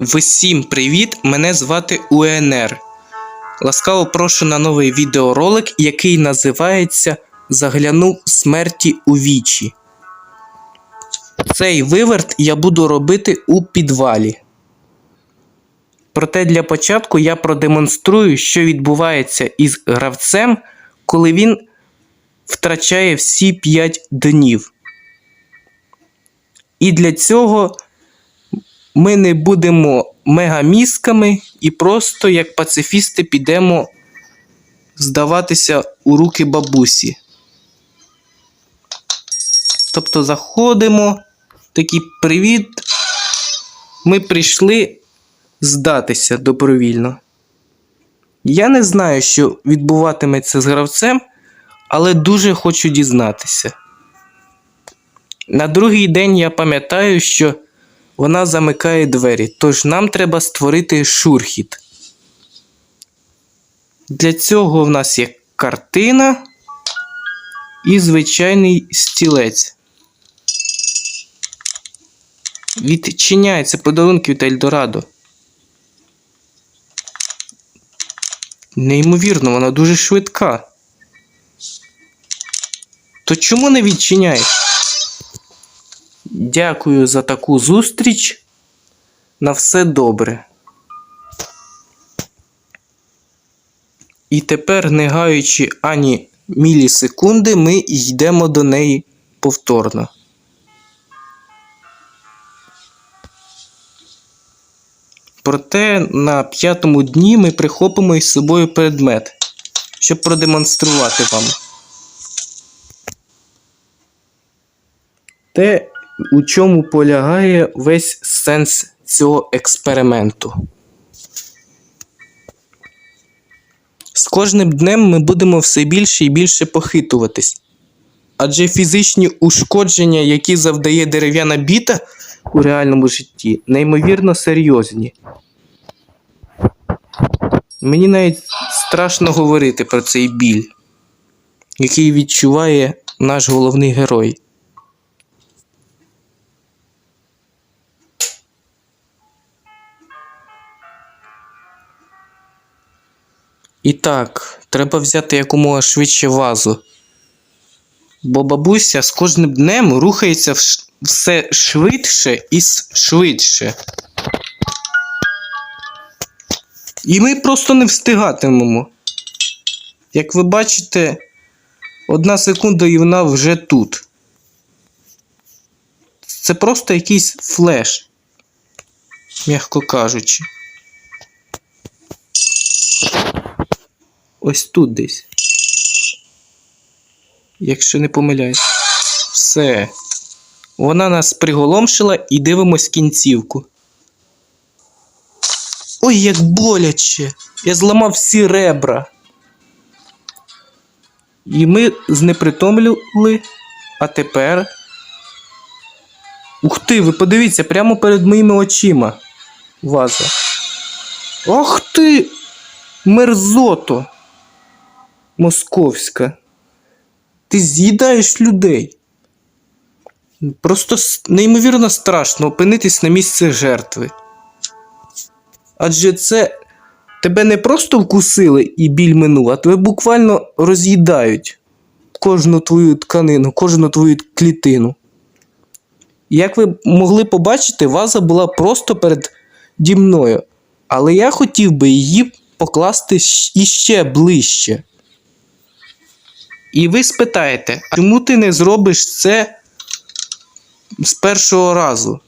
Всім привіт! Мене звати УНР. Ласкаво прошу на новий відеоролик, який називається Заглянув смерті у вічі. Цей виверт я буду робити у підвалі. Проте для початку я продемонструю, що відбувається із гравцем, коли він втрачає всі 5 днів. І для цього ми не будемо мегамісками і просто як пацифісти підемо здаватися у руки бабусі. Тобто заходимо, такий привіт. Ми прийшли здатися добровільно. Я не знаю, що відбуватиметься з гравцем, але дуже хочу дізнатися. На другий день я пам'ятаю, що вона замикає двері, тож нам треба створити шурхіт. Для цього в нас є картина і звичайний стілець. Відчиняється подарунки від Ельдорадо. Неймовірно, вона дуже швидка. То чому не відчиняєш? Дякую за таку зустріч. На все добре. І тепер, не гаючи ані мілісекунди, ми йдемо до неї повторно. Проте на п'ятому дні ми прихопимо із собою предмет, щоб продемонструвати вам. Те, у чому полягає весь сенс цього експерименту. З кожним днем ми будемо все більше і більше похитуватись. Адже фізичні ушкодження, які завдає дерев'яна біта у реальному житті, неймовірно серйозні. Мені навіть страшно говорити про цей біль, який відчуває наш головний герой. І так, треба взяти якомога швидше вазу. Бо бабуся з кожним днем рухається все швидше і швидше. І ми просто не встигатимемо. Як ви бачите, одна секунда і вона вже тут. Це просто якийсь флеш, м'яко кажучи. Ось тут десь. Якщо не помиляюсь. Все. Вона нас приголомшила і дивимось кінцівку. Ой, як боляче! Я зламав всі ребра. І ми знепритомлювали, а тепер. Ух ти, ви подивіться, прямо перед моїми очима. Ваза. Ох ти! Мерзото! Московська. Ти з'їдаєш людей. Просто неймовірно страшно опинитись на місці жертви. Адже це тебе не просто вкусили і біль минув, а тебе буквально роз'їдають кожну твою тканину, кожну твою клітину. Як ви могли побачити, ваза була просто перед мною, але я хотів би її покласти іще ближче. І ви спитаєте, чому ти не зробиш це з першого разу?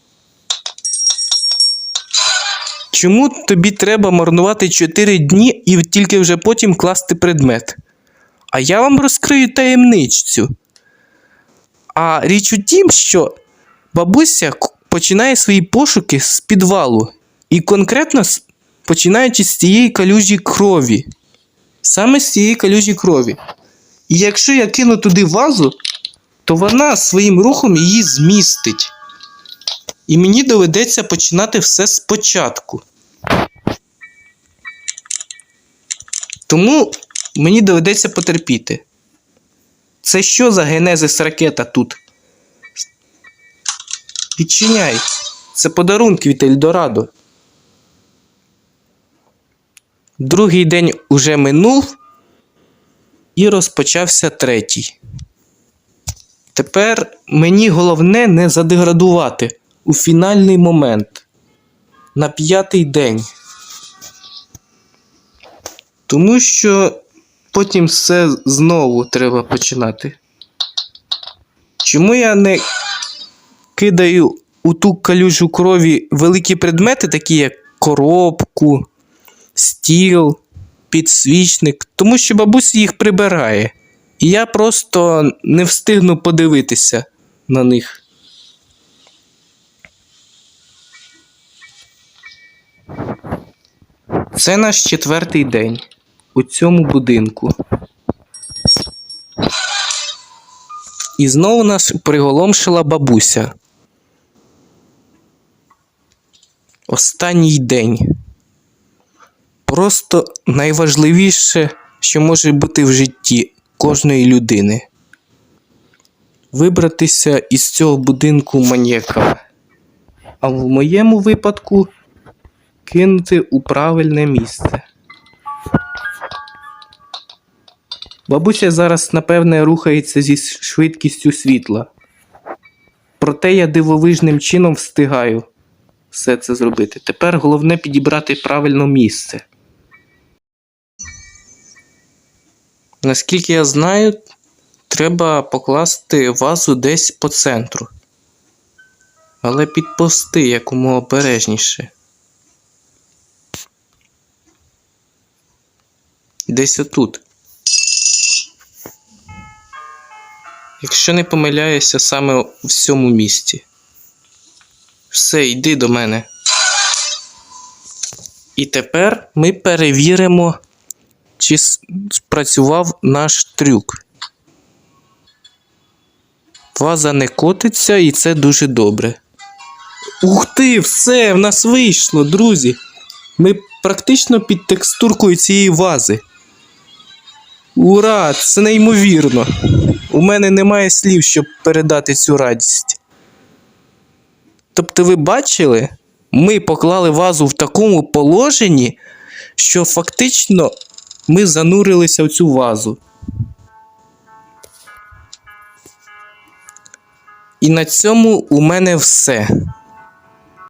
Чому тобі треба марнувати 4 дні і тільки вже потім класти предмет? А я вам розкрию таємничцю. А річ у тім, що бабуся починає свої пошуки з підвалу. І конкретно починаючи з цієї калюжі крові. Саме з цієї калюжі крові. І якщо я кину туди вазу, то вона своїм рухом її змістить. І мені доведеться починати все спочатку. Тому мені доведеться потерпіти. Це що за генезис ракета тут? Відчиняй. Це подарунки від Ельдорадо. Другий день уже минув, і розпочався третій. Тепер мені головне не задеградувати у фінальний момент на п'ятий день. Тому що потім все знову треба починати. Чому я не кидаю у ту калюжу крові великі предмети, такі як коробку, стіл, підсвічник, тому що бабуся їх прибирає. І я просто не встигну подивитися на них. Це наш четвертий день у цьому будинку. І знову нас приголомшила бабуся. Останній день. Просто найважливіше, що може бути в житті кожної людини. Вибратися із цього будинку маніяка. А в моєму випадку кинути у правильне місце. Бабуся зараз, напевне, рухається зі швидкістю світла. Проте я дивовижним чином встигаю все це зробити. Тепер головне підібрати правильне місце. Наскільки я знаю, треба покласти вазу десь по центру. Але підпусти якомога обережніше. Десь отут. Якщо не помиляюся саме в цьому місці. Все, йди до мене. І тепер ми перевіримо, чи спрацював наш трюк. Ваза не котиться, і це дуже добре. Ух ти, все, в нас вийшло, друзі. Ми практично під текстуркою цієї вази. Ура! Це неймовірно. У мене немає слів, щоб передати цю радість. Тобто, ви бачили, ми поклали вазу в такому положенні, що фактично ми занурилися в цю вазу. І на цьому у мене все.